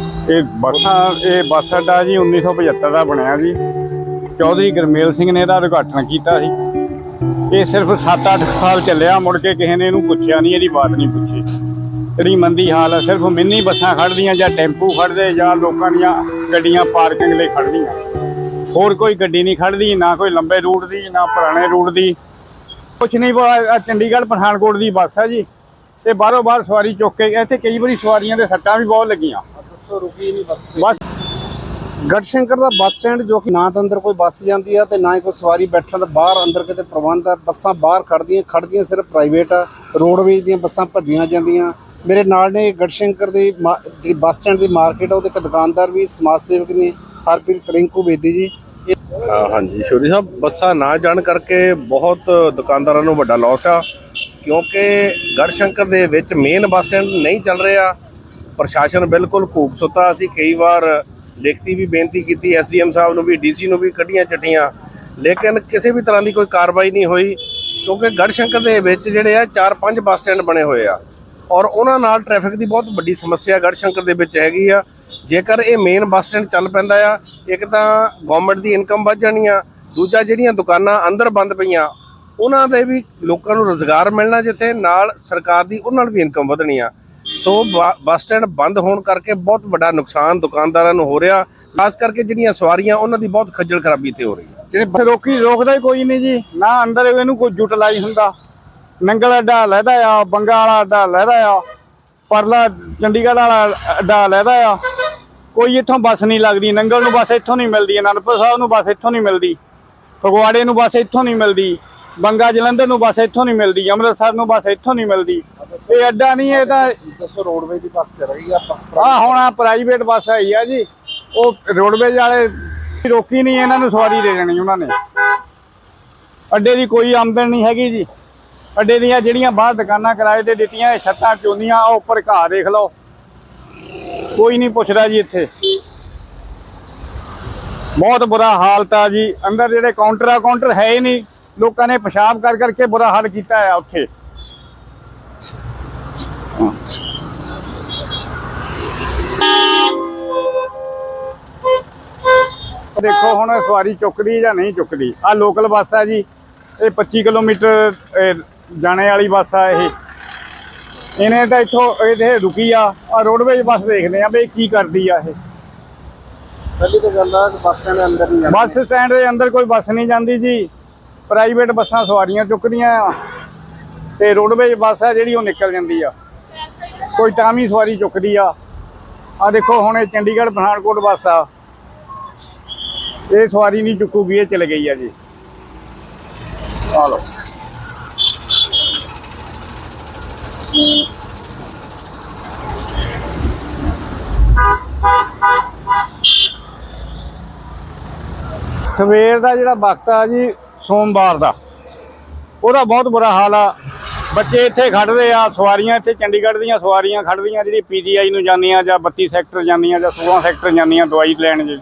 ਇਹ ਬੱਸਾਂ ਇਹ ਬੱਸ ਅੱਡਾ ਜੀ 1975 ਦਾ ਬਣਿਆ ਜੀ। ਚੌਧਰੀ ਗਰਮੇਲ ਸਿੰਘ ਨੇ ਇਹਦਾ ਉਦਘਾਟਨ ਕੀਤਾ ਸੀ। ਇਹ ਸਿਰਫ 7-8 ਸਾਲ ਚੱਲਿਆ, ਮੁੜ ਕੇ ਕਿਸੇ ਨੇ ਇਹਨੂੰ ਪੁੱਛਿਆ ਨਹੀਂ, ਇਹਦੀ ਬਾਤ ਨਹੀਂ ਪੁੱਛੀ। ਇਹਦੀ ਮੰਦੀ ਹਾਲ ਹੈ ਸਿਰਫ ਮਿੰਨੀ ਬੱਸਾਂ ਖੜਦੀਆਂ ਜਾਂ ਟੈਂਪੂ ਖੜਦੇ ਜਾਂ ਲੋਕਾਂ ਦੀਆਂ ਗੱਡੀਆਂ ਪਾਰਕਿੰਗ ਲਈ ਖੜਦੀਆਂ ਹੋਰ ਕੋਈ ਗੱਡੀ ਨਹੀਂ ਖੜਦੀ ਨਾ ਕੋਈ ਲੰਬੇ ਰੂਟ ਦੀ, ਨਾ ਪੁਰਾਣੇ ਰੂਟ ਦੀ। ਕੁਛ ਨਹੀਂ ਚੰਡੀਗੜ੍ਹ ਪਠਾਨਕੋਟ ਦੀ ਬੱਸ ਹੈ ਜੀ। ਤੇ ਬਾਹਰੋਂ ਬਾਹਰ ਸਵਾਰੀ ਚੁੱਕ ਕੇ, ਇੱਥੇ ਕਈ ਵਾਰੀ ਸਵਾਰੀਆਂ ਦੇ ਸੱਟਾਂ ਵੀ ਬਹੁਤ ਲੱਗੀਆਂ। ਦੱਸੋ ਰੁਕੀ ਨਹੀਂ ਬੱਸ ਬਸ। ਗੜਸ਼ੰਕਰ ਦਾ ਬੱਸ ਸਟੈਂਡ ਜੋ ਕਿ ਨਾ ਤਾਂ ਅੰਦਰ ਕੋਈ ਬੱਸ ਜਾਂਦੀ ਆ ਤੇ ਨਾ ਹੀ ਕੋਈ ਸਵਾਰੀ ਬੈਠਣ ਦਾ ਬਾਹਰ ਅੰਦਰ ਕਿਤੇ ਪ੍ਰਬੰਧ ਆ ਬੱਸਾਂ ਬਾਹਰ ਖੜਦੀਆਂ ਖੜਦੀਆਂ ਸਿਰਫ ਪ੍ਰਾਈਵੇਟ ਆ ਰੋਡਵੇਜ ਦੀਆਂ ਬੱਸਾਂ ਭੱਜੀਆਂ ਜਾਂਦੀਆਂ। ਮੇਰੇ ਨਾਲ ਨੇ ਗੜਸ਼ੰਕਰ ਦੀ ਮਾ- ਜਿਹੜੀ ਬੱਸ ਸਟੈਂਡ ਦੀ ਮਾਰਕੀਟ ਆ ਉਹਦੇ ਇੱਕ ਦੁਕਾਨਦਾਰ ਵੀ ਸਮਾਜ ਸੇਵਕ ਨੇ ਹਰਪ੍ਰੀਤ ਰਿੰਕੂ ਬੇਦੀ ਜੀ। ਹਾਂ, ਹਾਂਜੀ ਸ਼ੌਰੀ ਸਾਹਿਬ ਬੱਸਾਂ ਨਾ ਜਾਣ ਕਰਕੇ ਬਹੁਤ ਦੁਕਾਨਦਾਰਾਂ ਨੂੰ ਵੱਡਾ ਲਾਸ ਆ ਕਿਉਂਕਿ ਗੜਸ਼ੰਕਰ ਦੇ ਵਿੱਚ ਮੇਨ ਬੱਸ ਸਟੈਂਡ ਨਹੀਂ ਚੱਲ ਰਿਹਾ। ਪ੍ਰਸ਼ਾਸਨ ਬਿਲਕੁਲ ਕੂਕ ਅਸੀਂ ਕਈ ਵਾਰ ਲਿਖਤੀ ਵੀ ਬੇਨਤੀ ਕੀਤੀ, ਐਸਡੀਐਮ ਸਾਹਿਬ ਨੂੰ ਵੀ, ਡੀਸੀ ਨੂੰ ਵੀ, ਕੱਢੀਆਂ ਚਿੱਠੀਆਂ। ਲੇਕਿਨ ਕਿਸੇ ਵੀ ਤਰ੍ਹਾਂ ਦੀ ਕੋਈ ਕਾਰਵਾਈ ਨਹੀਂ ਹੋਈ, ਕਿਉਂਕਿ ਗੜਸ਼ੰਕਰ ਦੇ ਵਿੱਚ ਜਿਹੜੇ ਆ, ਚਾਰ ਪੰਜ ਬੱਸ ਸਟੈਂਡ ਬਣੇ ਹੋਏ ਆ। ਔਰ ਉਹਨਾਂ ਨਾਲ ਟ੍ਰੈਫਿਕ ਦੀ ਬਹੁਤ ਵੱਡੀ ਸਮੱਸਿਆ ਗੜਸ਼ੰਕਰ ਦੇ ਵਿੱਚ ਹੈਗੀ ਆ। ਜੇਕਰ ਇਹ ਮੇਨ ਬੱਸ ਸਟੈਂਡ ਚੱਲ ਪੈਂਦਾ ਆ, ਇੱਕ ਤਾਂ ਗਵਰਨਮੈਂਟ ਦੀ ਇਨਕਮ ਵੱਧ ਜਾਣੀ ਆ, ਦੂਜਾ ਜਿਹੜੀਆਂ ਦੁਕਾਨਾਂ ਅੰਦਰ ਬੰਦ ਪਈਆਂ, ਉਹਨਾਂ ਦੇ ਵੀ ਲੋਕਾਂ ਨੂੰ ਰੋਜ਼ਗਾਰ ਮਿਲਣਾ ਜਿੱਥੇ, ਨਾਲ ਸਰਕਾਰ ਦੀ ਉਹਨਾਂ ਨਾਲ ਵੀ ਇਨਕਮ ਵਧਣੀ ਆ। ਸੋ ਬ- ਬੱਸ ਸਟੈਂਡ ਬੰਦ ਹੋਣ ਕਰਕੇ ਬਹੁਤ ਵੱਡਾ ਨੁਕਸਾਨ ਦੁਕਾਨਦਾਰਾਂ ਨੂੰ ਹੋ ਰਿਹਾ। ਖਾਸ ਕਰਕੇ ਜਿਹੜੀਆਂ ਸਵਾਰੀਆਂ ਉਹਨਾਂ ਦੀ ਬਹੁਤ ਖੱਜਲ ਖਰਾਬੀ ਤੇ ਹੋ ਰਹੀ ਹੈ। ਜਿਹੜੇ ਰੋਕੀ ਰੋਕਦਾ ਹੀ ਕੋਈ ਨਹੀਂ ਜੀ। ਨਾ ਅੰਦਰ ਇਹਨੂੰ ਕੋਈ ਯੂਟਿਲਾਈਜ਼ ਹੁੰਦਾ। ਨੰਗਲ ਅੱਡਾ ਲਹਿਦਾ ਆ ਬੰਗਾ ਵਾਲਾ ਅੱਡਾ ਲਹਿਦਾ ਆ ਪਰਲਾ ਚੰਡੀਗੜ੍ਹ ਵਾਲਾ ਅੱਡਾ ਲਹਿਦਾ ਆ। ਕੋਈ ਇੱਥੋਂ ਬੱਸ ਨਹੀਂ ਲੱਗਦੀ। ਨੰਗਲ ਨੂੰ ਬੱਸ ਇੱਥੋਂ ਨਹੀਂ ਮਿਲਦੀ। ਅਨੰਦਪੁਰ ਸਾਹਿਬ ਨੂੰ ਬੱਸ ਇੱਥੋਂ ਨਹੀਂ ਮਿਲਦੀ। ਫਗਵਾੜੇ ਨੂੰ ਬੱਸ ਇੱਥੋਂ ਨਹੀਂ ਮਿਲਦੀ। ਬੰਗਾ ਜਲੰਧਰ ਨੂੰ ਬੱਸ ਇੱਥੋਂ ਨਹੀਂ ਮਿਲਦੀ ਅੰਮ੍ਰਿਤਸਰ ਨੂੰ ਬੱਸ ਇੱਥੋਂ ਨਹੀਂ ਮਿਲਦੀ। ਇਹ ਅੱਡਾ ਨਹੀਂ ਇਹ ਤਾਂ ਦੱਸੋ ਰੋਡਵੇਜ ਦੀ ਬੱਸ ਚੱਲ ਰਹੀ ਆ ਆ ਹੁਣ ਆ ਪ੍ਰਾਈਵੇਟ ਬੱਸ ਆਈ ਆ ਜੀ। ਉਹ ਰੋਡਵੇਜ ਵਾਲੇ ਰੋਕੀ ਨਹੀਂ ਇਹਨਾਂ ਨੂੰ ਸਵਾਰੀ ਦੇ ਦੇਣੀ ਉਹਨਾਂ ਨੇ। ਅੱਡੇ ਦੀ ਕੋਈ ਆਮਦਨ ਨਹੀਂ ਹੈਗੀ ਜੀ। ਅੱਡੇ ਦੀਆਂ ਜਿਹੜੀਆਂ ਬਾਹਰ ਦੁਕਾਨਾਂ ਕਿਰਾਏ ਤੇ ਦਿੱਤੀਆਂ ਇਹ ਛੱਤਾਂ ਚੋਂਦੀਆਂ ਉਹ ਉੱਪਰ ਘਾਹ ਦੇਖ ਲਓ। ਕੋਈ ਨਹੀਂ ਪੁੱਛਦਾ ਜੀ ਇੱਥੇ। ਬਹੁਤ ਬੁਰਾ ਹਾਲਤ ਆ ਜੀ। ਅੰਦਰ ਜਿਹੜੇ ਕਾਊਂਟਰ ਆ ਕਾਊਂਟਰ ਹੈ ਹੀ ਨਹੀਂ। ਲੋਕਾਂ ਨੇ ਪਿਸ਼ਾਬ ਕਰ ਕਰਕੇ ਬੁਰਾ ਹਾਲ ਕੀਤਾ ਆ ਉੱਥੇ। ਦੇਖੋ ਹੁਣ ਸਵਾਰੀ ਚੁੱਕਦੀ ਜਾਂ ਨਹੀਂ ਚੁੱਕਦੀ। ਆ ਲੋਕਲ ਬੱਸ ਆ ਜੀ। ਇਹ 25 ਕਿਲੋਮੀਟਰ ਜਾਣੇ ਵਾਲੀ ਬੱਸ ਆ ਇਹ। ਇਹਨੇ ਤਾਂ ਇੱਥੋਂ ਇਹ ਰੁਕੀ ਆ। ਆ ਰੋਡਵੇਜ ਬੱਸ ਦੇਖਦੇ ਆ ਇਹ ਕੀ ਕਰਦੀ ਆ ਇਹ। ਪਹਿਲੀ ਤਾਂ ਗੱਲ ਆ ਬੱਸ ਸਟੈਂਡ ਦੇ ਅੰਦਰ ਨਹੀਂ ਬੱਸ ਸਟੈਂਡ ਦੇ ਅੰਦਰ ਕੋਈ ਬੱਸ ਨਹੀਂ ਜਾਂਦੀ ਜੀ। ਪ੍ਰਾਈਵੇਟ ਬੱਸਾਂ ਸਵਾਰੀਆਂ ਚੁੱਕਦੀਆਂ ਆ ਤੇ ਰੋਡਵੇਜ ਬੱਸ ਆ ਜਿਹੜੀ ਉਹ ਨਿਕਲ ਜਾਂਦੀ ਆ। ਕੋਈ ਤਾਂ ਵੀ ਸਵਾਰੀ ਚੁੱਕਦੀ ਆ। ਆ ਦੇਖੋ ਹੁਣ ਇਹ ਚੰਡੀਗੜ੍ਹ ਪਠਾਨਕੋਟ ਬੱਸ ਆ। ਇਹ ਸਵਾਰੀ ਨਹੀਂ ਚੁੱਕੂਗੀ, ਇਹ ਚਲੇ ਗਈ ਆ ਜੀ। ਆ ਲਓ। ਸਵੇਰ ਦਾ ਜਿਹੜਾ ਵਕਤ ਆ ਜੀ ਸੋਮਵਾਰ ਦਾ। ਉਹਦਾ ਬਹੁਤ ਬੁਰਾ ਹਾਲ ਆ। ਬੱਚੇ ਇੱਥੇ ਖੜਦੇ ਆ, ਸਵਾਰੀਆਂ ਇੱਥੇ ਚੰਡੀਗੜ੍ਹ ਦੀਆਂ ਸਵਾਰੀਆਂ ਖੜਦੀਆਂ ਜਿਹੜੀ ਪੀਜੀਆਈ ਨੂੰ ਜਾਂਦੀਆਂ ਜਾਂ 32 ਸੈਕਟਰ ਜਾਂਦੀਆਂ ਜਾਂ 16 ਸੈਕਟਰ ਜਾਂਦੀਆਂ ਦਵਾਈ ਲੈਣ ਜੀ।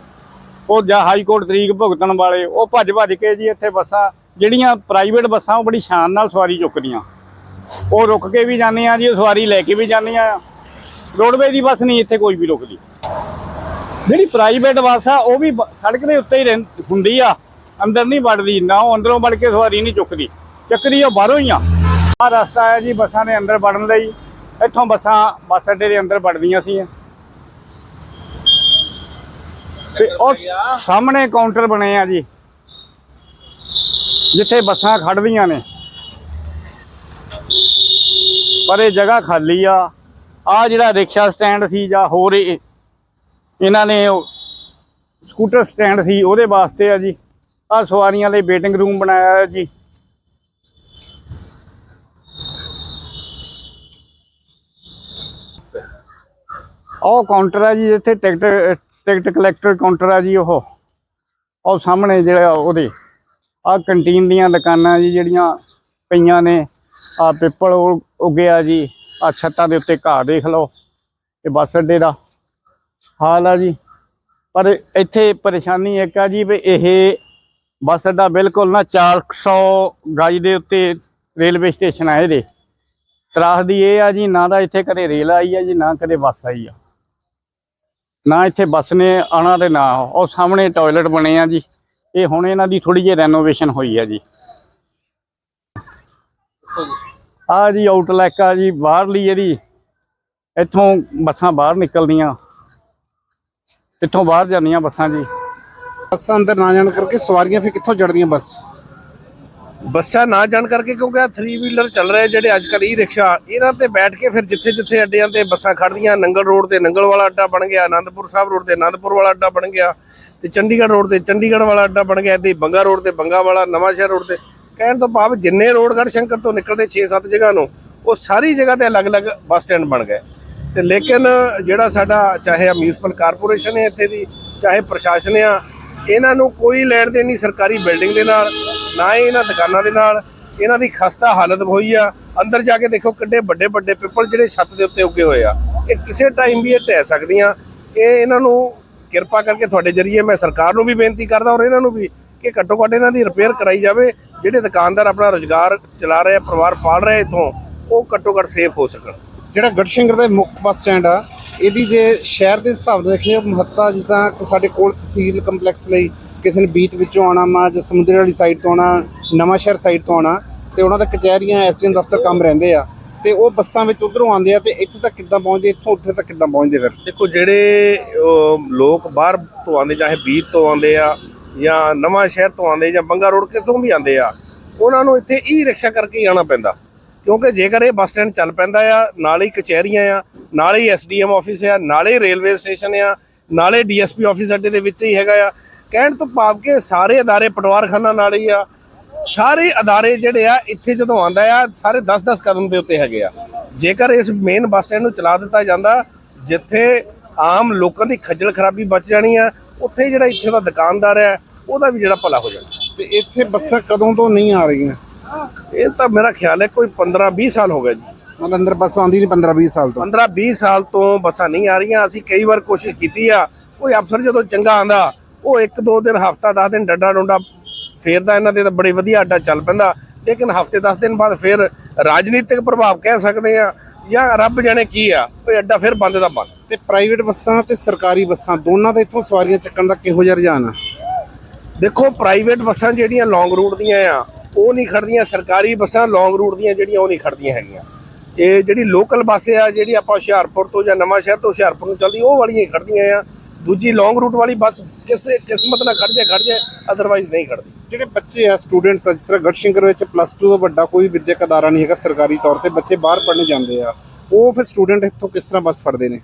ਉਹ ਜਾਂ ਹਾਈ ਕੋਰਟ ਤਰੀਕ ਭੁਗਤਣ ਵਾਲੇ, ਉਹ ਭੱਜ ਭੱਜ ਕੇ ਜੀ ਇੱਥੇ ਬੱਸਾਂ, ਜਿਹੜੀਆਂ ਪ੍ਰਾਈਵੇਟ ਬੱਸਾਂ, ਉਹ ਬੜੀ ਸ਼ਾਨ ਨਾਲ ਸਵਾਰੀ ਚੁੱਕਦੀਆਂ। ਉਹ ਰੁਕ ਕੇ ਵੀ ਜਾਂਦੀਆਂ ਜੀ ਉਹ ਸਵਾਰੀ ਲੈ ਕੇ ਵੀ ਜਾਂਦੀਆਂ। ਰੋਡਵੇ ਦੀ ਬੱਸ ਨਹੀਂ, ਇੱਥੇ ਕੋਈ ਵੀ ਰੁਕਦੀ। ਜਿਹੜੀ ਪ੍ਰਾਈਵੇਟ ਬੱਸ ਆ, ਉਹ ਵੀ ਸੜਕ ਦੇ ਉੱਤੇ ਹੀ ਰਹਿੰ- ਹੁੰਦੀ ਆ। ਅੰਦਰ ਨਹੀਂ ਵੜਦੀ, ਨਾ ਉਹ ਅੰਦਰੋਂ ਵੜ ਕੇ ਸਵਾਰੀ ਨਹੀਂ ਚੁੱਕਦੀ। ਚੱਕਰੀ ਉਹ ਬਾਹਰੋਂ ਹੀ ਆ। ਆ ਰਸਤਾ ਹੈ ਜੀ ਬੱਸਾਂ ਦੇ ਅੰਦਰ ਵੜਨ ਲਈ। ਇੱਥੋਂ ਬੱਸਾਂ ਬੱਸ ਅੱਡੇ ਦੇ ਅੰਦਰ ਵੜਦੀਆਂ ਸੀ। ਤੇ ਉਹ ਸਾਹਮਣੇ ਕਾਊਂਟਰ ਬਣੇ ਆ ਜੀ, ਜਿੱਥੇ ਬੱਸਾਂ ਖੜਦੀਆਂ ਨੇ। ਪਰ ਇਹ ਜਗ੍ਹਾ ਖਾਲੀ ਆ। ਆ ਜਿਹੜਾ ਰਿਕਸ਼ਾ ਸਟੈਂਡ ਸੀ ਜਾਂ ਹੋਰ ਇਹਨਾਂ ਨੇ ਉਹ ਸਕੂਟਰ ਸਟੈਂਡ ਸੀ, ਉਹਦੇ ਵਾਸਤੇ ਆ ਜੀ। ਆ ਸਵਾਰੀਆਂ ਲਈ ਵੇਟਿੰਗ ਰੂਮ ਬਣਾਇਆ ਹੈ ਜੀ। ਉਹ ਕਾਊਂਟਰ ਹੈ ਜੀ, ਇੱਥੇ ਟਿਕਟ ਟਿਕਟ ਕਲੈਕਟਰ ਕਾਊਂਟਰ ਆ ਜੀ ਉਹ। ਉਹ ਸਾਹਮਣੇ ਜਿਹੜਾ ਉਹਦੇ ਆ ਕੰਟੀਨ ਦੀਆਂ ਦੁਕਾਨਾਂ ਜੀ ਜਿਹੜੀਆਂ ਪਈਆਂ ਨੇ। ਆ ਪਿੱਪਲ ਉੱਗਿਆ ਜੀ ਆ ਛੱਤਾਂ ਦੇ ਉੱਤੇ ਘਾਹ ਦੇਖ ਲਓ ਇਹ ਬੱਸ ਅੱਡੇ ਦਾ ਹਾਲ ਆ ਜੀ। ਪਰ ਇੱਥੇ ਪਰੇਸ਼ਾਨੀ ਇੱਕ ਆ ਜੀ ਵੀ ਇਹ ਬੱਸ ਅੱਡਾ ਬਿਲਕੁਲ ਨਾ 400 ਗਜ ਦੇ ਉੱਤੇ ਰੇਲਵੇ ਸਟੇਸ਼ਨ ਆ ਇਹਦੇ। ਤਰਾਸ ਦੀ ਇਹ ਆ ਜੀ, ਨਾ ਤਾਂ ਇੱਥੇ ਕਦੇ ਰੇਲ ਆਈ ਆ ਜੀ, ਨਾ ਕਦੇ ਬੱਸ ਆਈ ਆ। ਨਾ ਇੱਥੇ ਬੱਸ ਨੇ ਆਉਣਾ ਤੇ ਨਾ ਉਹ ਸਾਹਮਣੇ ਟਾਇਲਟ ਬਣੇ ਆ ਜੀ। ਇਹ ਹੁਣ ਇਹਨਾਂ ਦੀ ਥੋੜੀ ਜਿਹੀ ਰੈਨੋਵੇਸ਼ਨ ਹੋਈ ਆ ਜੀ। ਆ ਜੀ ਆਊਟਲੈਕ ਆ ਜੀ, ਬਾਹਰਲੀ ਇਹਦੀ। ਇੱਥੋਂ ਬੱਸਾਂ ਬਾਹਰ ਨਿਕਲਦੀਆਂ। ਇੱਥੋਂ ਬਾਹਰ ਜਾਂਦੀਆਂ ਬੱਸਾਂ ਜੀ। ਬੱਸਾਂ ਅੰਦਰ ਨਾ ਜਾਣ ਕਰਕੇ ਸਵਾਰੀਆਂ ਫਿਰ ਕਿੱਥੋਂ ਚੜਦੀਆਂ ਬੱਸ? ਬੱਸਾਂ ਨਾ ਜਾਣ ਕਰਕੇ ਕਿਉਂਕਿ ਆ 3 ਵੀਲਰ ਚੱਲ ਰਹੇ ਜਿਹੜੇ ਅੱਜ ਕੱਲ੍ਹ ਈ ਰਿਕਸ਼ਾ ਇਹਨਾਂ ਤੇ ਬੈਠ ਕੇ ਫਿਰ ਜਿੱਥੇ ਜਿੱਥੇ ਅੱਡਿਆਂ ਤੇ ਬੱਸਾਂ ਖੜਦੀਆਂ ਨੰਗਲ ਰੋਡ ਤੇ ਨੰਗਲ ਵਾਲਾ ਅੱਡਾ ਬਣ ਗਿਆ ਆਨੰਦਪੁਰ ਸਾਹਿਬ ਰੋਡ ਤੇ ਆਨੰਦਪੁਰ ਵਾਲਾ ਅੱਡਾ ਬਣ ਗਿਆ, ਤੇ ਚੰਡੀਗੜ੍ਹ ਰੋਡ ਤੇ ਚੰਡੀਗੜ੍ਹ ਵਾਲਾ ਅੱਡਾ ਬਣ ਗਿਆ ਤੇ ਬੰਗਾ ਰੋਡ ਤੇ ਬੰਗਾ ਵਾਲਾ, ਨਵਾਂ ਸ਼ਹਿਰ ਰੋਡ ਤੇ। ਕਹਿਣ ਤੋਂ ਭਾਵ ਜਿੰਨੇ ਰੋਡਗੜ੍ਹ ਸ਼ੰਕਰ ਤੋਂ ਨਿਕਲਦੇ 6-7 ਜਗ੍ਹਾ ਨੂੰ, ਉਹ ਸਾਰੀ ਜਗ੍ਹਾ ਤੇ ਅਲੱਗ-ਅਲੱਗ ਬੱਸ ਸਟੈਂਡ ਬਣ ਗਏ। ਤੇ ਲੇਕਿਨ ਜਿਹੜਾ ਸਾਡਾ ਚਾਹੇ ਮਿਊਨਿਸਪਲ ਕਾਰਪੋਰੇਸ਼ਨ ਹੈ ਇੱਥੇ ਦੀ, ਚਾਹੇ ਪ੍ਰਸ਼ਾਸਨ ਆ ਇਹਨਾਂ ਨੂੰ ਕੋਈ ਲੈਣ ਦੇਣ ਨਹੀਂ, ਸਰਕਾਰੀ ਬਿਲਡਿੰਗ ਦੇ ਨਾਲ, ਨਾ ਹੀ ਇਹਨਾਂ ਦੁਕਾਨਾਂ ਦੇ ਨਾਲ। ਇਹਨਾਂ ਦੀ ਖਸਤਾ ਹਾਲਤ ਹੋਈ ਆ। ਅੰਦਰ ਜਾ ਕੇ ਦੇਖੋ ਕਿੱਡੇ ਵੱਡੇ ਵੱਡੇ ਪਿੱਪਲ ਜਿਹੜੇ ਛੱਤ ਦੇ ਉੱਤੇ ਉੱਗੇ ਹੋਏ ਆ। ਇਹ ਕਿਸੇ ਟਾਈਮ ਵੀ ਇਹ ਢਹਿ ਸਕਦੀਆਂ। ਇਹ ਇਹਨਾਂ ਨੂੰ ਕਿਰਪਾ ਕਰਕੇ ਤੁਹਾਡੇ ਜਰੀਏ ਮੈਂ ਸਰਕਾਰ ਨੂੰ ਵੀ ਬੇਨਤੀ ਕਰਦਾ ਔਰ ਇਹਨਾਂ ਨੂੰ ਵੀ ਕਿ ਘੱਟੋ ਘੱਟ ਇਹਨਾਂ ਦੀ ਰਿਪੇਅਰ ਕਰਾਈ ਜਾਵੇ। ਜਿਹੜੇ ਦੁਕਾਨਦਾਰ ਆਪਣਾ ਰੋਜ਼ਗਾਰ ਚਲਾ ਰਹੇ ਆ, ਪਰਿਵਾਰ ਪਾਲ ਰਹੇ ਇਥੋਂ, ਉਹ ਘੱਟੋ ਘੱਟ ਸੇਫ ਹੋ ਸਕਣ। ਜਿਹੜਾ ਗੜਸ਼ੰਕਰ ਦਾ ਮੁੱਖ ਬੱਸ ਸਟੈਂਡ ਆ, ਇਹਦੀ ਜੇ ਸ਼ਹਿਰ ਦੇ ਹਿਸਾਬ ਨਾਲ ਦੇਖੀਏ, ਮਹੱਤਤਾ ਜਿੱਦਾਂ ਸਾਡੇ ਕੋਲ ਤਹਿਸੀਲ ਕੰਪਲੈਕਸ ਲਈ ਕਿਸੇ ਨੇ ਬੀਤ ਵਿੱਚੋਂ ਆਉਣਾ, ਮਾ ਜਾਂ ਸਮੁੰਦਰ ਵਾਲੀ ਸਾਈਡ ਤੋਂ ਆਉਣਾ, ਨਵਾਂ ਸ਼ਹਿਰ ਸਾਈਡ ਤੋਂ ਆਉਣਾ, ਤੇ ਉਹਨਾਂ ਦਾ ਕਚਹਿਰੀਆਂ ਐਸਡੀਐਮ ਦਫ਼ਤਰ ਕੰਮ ਰਹਿੰਦੇ ਆ। ਤੇ ਉਹ ਬੱਸਾਂ ਵਿੱਚ ਉਧਰੋਂ ਆਉਂਦੇ ਆ ਤੇ ਇੱਥੇ ਤੱਕ ਕਿੱਦਾਂ ਪਹੁੰਚਦੇ, ਇੱਥੋਂ ਉੱਥੇ ਤੱਕ ਕਿੱਦਾਂ ਪਹੁੰਚਦੇ ਫਿਰ? ਦੇਖੋ, ਜਿਹੜੇ ਲੋਕ ਬਾਹਰ ਤੋਂ ਆਉਂਦੇ, ਚਾਹੇ ਬੀਤ ਤੋਂ ਆਉਂਦੇ ਆ ਜਾਂ ਨਵਾਂ ਸ਼ਹਿਰ ਤੋਂ ਆਉਂਦੇ ਜਾਂ ਬੰਗਾ ਰੋਡ ਕਿਤੋਂ ਵੀ ਆਉਂਦੇ ਆ, ਉਹਨਾਂ ਨੂੰ ਇੱਥੇ ਈ ਰਿਕਸ਼ਾ ਕਰਕੇ ਹੀ ਆਉਣਾ ਪੈਂਦਾ। ਕਿਉਂਕਿ ਜੇਕਰ ਇਹ ਬੱਸ ਸਟੈਂਡ ਚੱਲ ਪੈਂਦਾ ਆ, ਨਾਲ ਹੀ ਕਚਹਿਰੀਆਂ ਆ, ਨਾਲ ਹੀ ਐਸਡੀਐਮ ਆਫਿਸ ਆ, ਨਾਲ ਹੀ ਰੇਲਵੇ ਸਟੇਸ਼ਨ ਆ, ਨਾਲੇ ਡੀਐਸਪੀ ਆਫਿਸ ਸਾਡੇ ਦੇ ਵਿੱਚ ਹੀ ਹੈਗਾ ਆ। ਕਹਿਣ ਤੋਂ ਭਾਵ ਕਿ ਸਾਰੇ ਅਦਾਰੇ ਪਟਵਾਰਖਾਨਾ ਨਾਲ ਹੀ ਆ। ਸਾਰੇ ਅਦਾਰੇ ਜਿਹੜੇ ਆ, ਇੱਥੇ ਜਦੋਂ ਆਉਂਦਾ ਆ, ਸਾਰੇ 10-10 ਕਦਮ ਦੇ ਉੱਤੇ ਹੈਗੇ ਆ। ਜੇਕਰ ਇਸ ਮੇਨ ਬੱਸ ਸਟੈਂਡ ਨੂੰ ਚਲਾ ਦਿੱਤਾ ਜਾਂਦਾ, ਜਿੱਥੇ ਆਮ ਲੋਕਾਂ ਦੀ ਖੱਜਲ ਖਰਾਬੀ ਬਚ ਜਾਣੀ ਆ, ਉੱਥੇ ਜਿਹੜਾ ਇੱਥੇ ਦਾ ਦੁਕਾਨਦਾਰ ਆ, ਉਹਦਾ ਵੀ ਜਿਹੜਾ ਭਲਾ ਹੋ ਜਾਣਾ। ਤੇ ਇੱਥੇ ਬੱਸਾਂ ਕਦੋਂ ਤੋਂ ਨਹੀਂ ਆ ਰਹੀਆਂ? ਇਹ ਤਾਂ ਮੇਰਾ ਖਿਆਲ ਹੈ ਕੋਈ 15-20 ਸਾਲ ਹੋ ਗਏ ਜੀ। ਮਤਲਬ ਅੰਦਰ ਬੱਸ ਆਉਂਦੀ ਨਹੀਂ 15 20 ਸਾਲ ਤੋਂ। 15-20 ਸਾਲ ਤੋਂ ਬੱਸਾਂ ਨਹੀਂ ਆ ਰਹੀਆਂ। ਅਸੀਂ ਕਈ ਵਾਰ ਕੋਸ਼ਿਸ਼ ਕੀਤੀ ਆ ਕੋਈ ਅਫਸਰ ਜਦੋਂ ਚੰਗਾ ਆਂਦਾ ਉਹ ਇੱਕ ਦੋ ਦਿਨ ਹਫਤਾ 10 ਦਿਨ ਡੱਡਾ ਡੋਂਡਾ ਫੇਰਦਾ ਇਹਨਾਂ ਦੇ ਤਾਂ ਬੜੇ ਵਧੀਆ ਅੱਡਾ ਚੱਲ ਪੈਂਦਾ। ਲੇਕਿਨ ਹਫ਼ਤੇ 10 ਦਿਨ ਬਾਅਦ ਫਿਰ ਰਾਜਨੀਤਿਕ ਪ੍ਰਭਾਵ ਕਹਿ ਸਕਦੇ ਆ ਜਾਂ ਰੱਬ ਜਾਣੇ ਕੀ ਆ ਉਹ ਅੱਡਾ ਫਿਰ ਬੰਦ ਦਾ ਬੰਦ। ਤੇ ਪ੍ਰਾਈਵੇਟ ਬੱਸਾਂ ਤੇ ਸਰਕਾਰੀ ਬੱਸਾਂ ਦੋਨਾਂ ਦਾ ਇੱਥੋਂ ਸਵਾਰੀਆਂ ਚੱਕਣ ਦਾ ਕਿਹੋ ਜਿਹਾ ਰੁਝਾਨ ਆ? ਦੇਖੋ ਪ੍ਰਾਈਵੇਟ ਬੱਸਾਂ ਜਿਹੜੀਆਂ ਲੌਂਗ ਰੂਟ ਦੀਆਂ ਆ ਉਹ ਨਹੀਂ ਖੜਦੀਆਂ ਸਰਕਾਰੀ ਬੱਸਾਂ ਲੌਂਗ ਰੂਟ ਦੀਆਂ ਜਿਹੜੀਆਂ ਉਹ ਨਹੀਂ ਖੜਦੀਆਂ ਹੈਗੀਆਂ। ਇਹ ਜਿਹੜੀ ਲੋਕਲ ਬੱਸ ਆ ਜਿਹੜੀ ਆਪਾਂ ਹੁਸ਼ਿਆਰਪੁਰ ਤੋਂ ਜਾਂ ਨਵਾਂ ਸ਼ਹਿਰ ਤੋਂ ਹੁਸ਼ਿਆਰਪੁਰ ਨੂੰ ਚੱਲਦੀ ਉਹ ਵਾਲੀਆਂ ਹੀ ਖੜਦੀਆਂ ਆ। ਦੂਜੀ ਲੌਂਗ ਰੂਟ ਵਾਲੀ ਬੱਸ ਕਿਸੇ ਕਿਸਮਤ ਨਾਲ ਖੜ ਜਾਏ ਖੜ ਜਾਏ ਅਦਰਵਾਈਜ਼ ਨਹੀਂ ਖੜਦੀ। ਜਿਹੜੇ ਬੱਚੇ ਆ ਸਟੂਡੈਂਟਸ ਆ ਜਿਸ ਤਰ੍ਹਾਂ ਗੜਸ਼ੰਕਰ ਵਿੱਚ ਪਲੱਸ 2 ਤੋਂ ਵੱਡਾ ਕੋਈ ਵਿਦਿਅਕ ਅਦਾਰਾ ਨਹੀਂ ਹੈਗਾ ਸਰਕਾਰੀ ਤੌਰ ਤੇ ਬੱਚੇ ਬਾਹਰ ਪੜ੍ਹਨ ਜਾਂਦੇ ਆ। ਉਹ ਫਿਰ ਸਟੂਡੈਂਟ ਇੱਥੋਂ ਕਿਸ ਤਰ੍ਹਾਂ ਬੱਸ ਫੜਦੇ ਨੇ?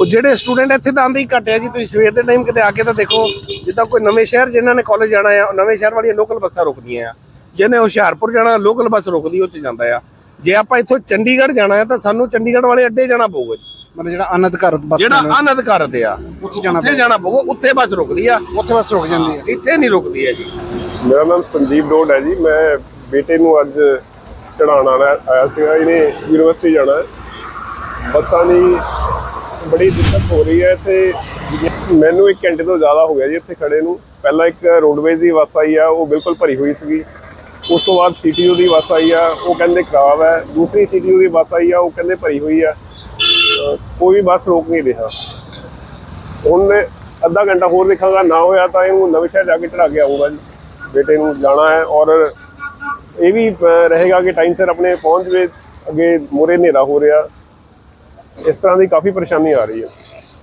ਉਹ ਜਿਹੜੇ ਸਟੂਡੈਂਟ ਇੱਥੇ ਤਾਂ ਆਉਂਦੇ ਹੀ ਘੱਟ ਆ ਜੀ ਤੁਸੀਂ ਸਵੇਰ ਦੇ ਟਾਈਮ ਕਿਤੇ ਆ ਕੇ ਤਾਂ ਦੇਖੋ ਜਿੱਦਾਂ ਕੋਈ ਨਵੇਂ ਸ਼ਹਿਰ ਜਿਨ੍ਹਾਂ ਨੇ ਕਾਲਜ ਜਾਣਾ ਆ ਨਵੇਂ ਸ਼ਹਿਰ ਵਾਲੀਆਂ ਲੋਕਲ ਬੱਸਾਂ ਰੁਕਦੀਆਂ ਆ। ਜਿਹਨੇ ਹੁਸ਼ਿਆਰਪੁਰ ਜਾਣਾ ਲੋਕਲ ਬੱਸ ਰੁਕਦੀ ਉਹ ਚ ਜਾਂਦਾ ਆ। ਜੇ ਆਪਾਂ ਇੱਥੋਂ ਚੰਡੀਗੜ੍ਹ ਜਾਣਾ ਹੈ ਤਾਂ ਸਾਨੂੰ ਚੰਡੀਗੜ੍ਹ ਵਾਲੇ ਅੱਡੇ ਜਾਣਾ ਪਊਗਾ ਜੀ। ਮਤਲਬ ਜਿਹੜਾ ਅਨਧਿਕਾਰਤ ਬੱਸ ਜਿਹੜਾ ਅਨਧਿਕਾਰਤ ਆ ਉੱਥੇ ਜਾਣਾ ਉੱਥੇ ਜਾਣਾ ਪਊਗਾ ਉੱਥੇ ਬੱਸ ਰੁਕਦੀ ਆ। ਉੱਥੇ ਬੱਸ ਰੁਕ ਜਾਂਦੀ ਹੈ। ਇੱਥੇ ਨਹੀਂ ਰੁਕਦੀ ਹੈ ਜੀ ਮੇਰਾ ਨਾਮ ਸੰਦੀਪ ਡੋਡ ਹੈ ਜੀ। ਮੈਂ ਬੇਟੇ ਨੂੰ ਅੱਜ ਚੜਾਉਣ ਆਣਾ ਆਇਆ ਸੀਗਾ। ਇਹਨੇ ਯੂਨੀਵਰਸਿਟੀ ਜਾਣਾ ਹੈ। ਬੱਸਾਂ ਦੀ ਬੜੀ ਦਿੱਕਤ ਹੋ ਰਹੀ ਹੈ। ਤੇ ਮੈਨੂੰ ਇੱਕ ਘੰਟੇ ਤੋਂ ਜ਼ਿਆਦਾ ਹੋ ਗਿਆ ਜੀ ਇੱਥੇ ਖੜੇ ਨੂੰ। ਪਹਿਲਾਂ ਇੱਕ ਰੋਡਵੇਜ਼ ਦੀ ਬੱਸ ਆਈ ਆ ਉਹ ਬਿਲਕੁਲ ਭਰੀ ਹੋਈ ਸੀਗੀ। ਉਸ ਤੋਂ ਬਾਅਦ ਸੀਟੀਯੂ ਦੀ ਬੱਸ ਆਈ ਆ, ਉਹ ਕਹਿੰਦੇ ਖਰਾਬ ਹੈ। ਦੂਸਰੀ ਸੀਟੀਯੂ ਦੀ ਬੱਸ ਆਈ ਆ, ਉਹ ਕਹਿੰਦੇ ਭਰੀ ਹੋਈ ਆ। ਕੋਈ ਵੀ ਬੱਸ ਰੋਕ ਨਹੀਂ ਰਿਹਾ। ਹੁਣ ਮੈਂ ਅੱਧਾ ਘੰਟਾ ਹੋਰ ਦੇਖਾਂਗਾ, ਨਾ ਹੋਇਆ ਤਾਂ ਇਹਨੂੰ ਨਵੇਂ ਸ਼ਹਿਰ ਜਾ ਕੇ ਚੜਾ ਕੇ ਆਊਂਗਾ ਬੇਟੇ ਨੂੰ ਜਾਣਾ ਹੈ ਔਰ ਇਹ ਵੀ ਰਹੇਗਾ ਕਿ ਟਾਈਮ ਸਿਰ ਆਪਣੇ ਪਹੁੰਚ ਜਵੇ, ਅੱਗੇ ਮੋਰੇ ਹਨੇਰਾ ਹੋ ਰਿਹਾ। ਇਸ ਤਰ੍ਹਾਂ ਦੀ ਕਾਫੀ ਪਰੇਸ਼ਾਨੀ ਆ ਰਹੀ ਹੈ।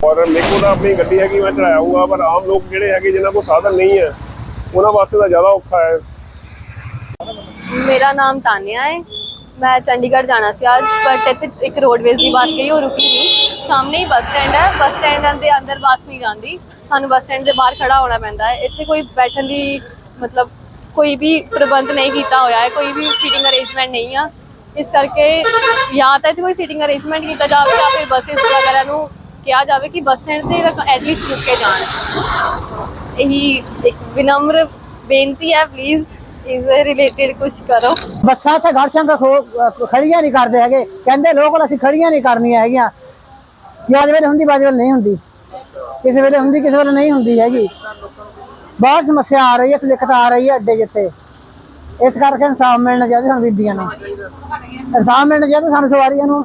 ਔਰ ਮੇਰੇ ਕੋਲ ਤਾਂ ਆਪਣੀ ਗੱਡੀ ਹੈਗੀ, ਮੈਂ ਚੜਾਇਆਊਂਗਾ ਪਰ ਆਮ ਲੋਕ ਜਿਹੜੇ ਹੈਗੇ, ਜਿਨ੍ਹਾਂ ਕੋਲ ਸਾਧਨ ਨਹੀਂ ਹੈ, ਉਹਨਾਂ ਵਾਸਤੇ ਤਾਂ ਜ਼ਿਆਦਾ ਔਖਾ ਹੈ। ਮੇਰਾ ਨਾਮ ਤਾਨਿਆ ਹੈ। ਮੈਂ ਚੰਡੀਗੜ੍ਹ ਜਾਣਾ ਸੀ ਅੱਜ ਬਟ ਇੱਥੇ ਇੱਕ ਰੋਡਵੇਜ਼ ਦੀ ਬੱਸ ਗਈ, ਉਹ ਰੁਕੀ ਨਹੀਂ। ਸਾਹਮਣੇ ਹੀ ਬੱਸ ਸਟੈਂਡ ਹੈ। ਬੱਸ ਸਟੈਂਡ ਦੇ ਅੰਦਰ ਬੱਸ ਨਹੀਂ ਜਾਂਦੀ। ਸਾਨੂੰ ਬੱਸ ਸਟੈਂਡ ਦੇ ਬਾਹਰ ਖੜਾ ਹੋਣਾ ਪੈਂਦਾ ਹੈ। ਇੱਥੇ ਕੋਈ ਬੈਠਣ ਦੀ ਮਤਲਬ ਕੋਈ ਵੀ ਪ੍ਰਬੰਧ ਨਹੀਂ ਕੀਤਾ ਹੋਇਆ ਹੈ। ਕੋਈ ਵੀ ਸੀਟਿੰਗ ਅਰੇਂਜਮੈਂਟ ਨਹੀਂ ਆ। ਇਸ ਕਰਕੇ ਜਾਂ ਤਾਂ ਇੱਥੇ ਕੋਈ ਸੀਟਿੰਗ ਅਰੇਂਜਮੈਂਟ ਕੀਤਾ ਜਾਵੇ ਜਾਂ ਫਿਰ ਬੱਸਿਸ ਵਗੈਰਾ ਨੂੰ ਕਿਹਾ ਜਾਵੇ ਕਿ ਬੱਸ ਸਟੈਂਡ ਤੇ ਐਟਲੀਸਟ ਰੁਕ ਕੇ ਜਾਣ। ਇਹੀ ਇੱਕ ਵਿਨમ્ਰ ਬੇਨਤੀ ਹੈ ਪਲੀਜ਼ ਇਸ ਰਿਲੇਟਡ ਕੁਝ ਕਰੋ। ਬੱਸਾਂ ਤੇ ਗੜਸ਼ੰਕ ਖੜੀਆਂ ਨਹੀਂ ਕਰਦੇ ਹੈਗੇ। ਕਹਿੰਦੇ ਲੋਕ ਅਸੀਂ ਖੜੀਆਂ ਨਹੀਂ ਕਰਨੀਆਂ ਹੈਗੀਆਂ। ਯਾਦ ਵੇਲੇ ਹੁੰਦੀ ਬਾਜ ਵੇਲੇ ਨਹੀਂ ਹੁੰਦੀ। ਕਿਸੇ ਵੇਲੇ ਹੁੰਦੀ ਕਿਸੇ ਵੇਲੇ ਨਹੀਂ ਹੁੰਦੀ ਹੈਗੀ। ਬਹੁਤ ਸਮੱਸਿਆ ਆ ਰਹੀ ਹੈ ਦਿੱਕਤ ਆ ਰਹੀ ਹੈ ਅੱਡੇ ਜਿੱਥੇ। ਇਸ ਕਰਕੇ ਇਨਸਾਫ ਮਿਲਣਾ ਚਾਹੀਦਾ ਸਾਨੂੰ ਬੀਬੀਆਂ ਨੂੰ। ਇਨਸਾਫ ਮਿਲਣਾ ਚਾਹੀਦਾ ਸਾਨੂੰ ਸਵਾਰੀਆਂ ਨੂੰ।